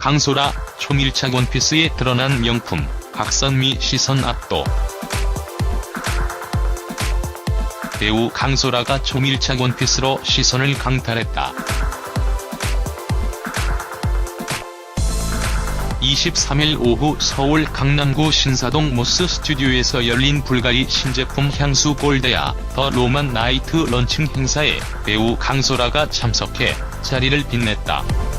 강소라 초밀착 원피스에 드러난 명품 박선미 시선 압도. 배우 강소라가 초밀착 원피스로 시선을 강탈했다. 23일 오후 서울 강남구 신사동 모스 스튜디오에서 열린 불가리 신제품 향수 골데아 더 로만 나이트 런칭 행사에 배우 강소라가 참석해 자리를 빛냈다.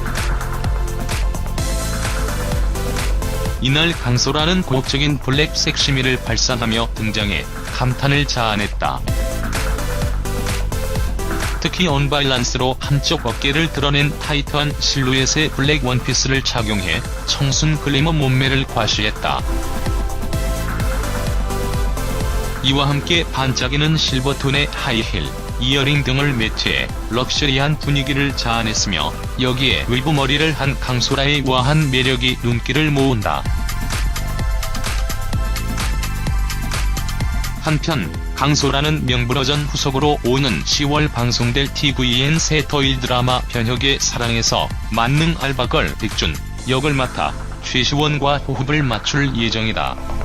이날 강소라는 고급적인 블랙 섹시미를 발산하며 등장해 감탄을 자아냈다. 특히 언바일란스로 한쪽 어깨를 드러낸 타이트한 실루엣의 블랙 원피스를 착용해 청순 글래머 몸매를 과시했다. 이와 함께 반짝이는 실버톤의 하이힐, 이어링 등을 매치해 럭셔리한 분위기를 자아냈으며 여기에 웨브 머리를 한 강소라의 우아한 매력이 눈길을 모은다. 한편 강소라는 명불허전 후속으로 오는 10월 방송될 TVN 새 토일 드라마 변혁의 사랑에서 만능 알바걸 백준 역을 맡아 최시원과 호흡을 맞출 예정이다.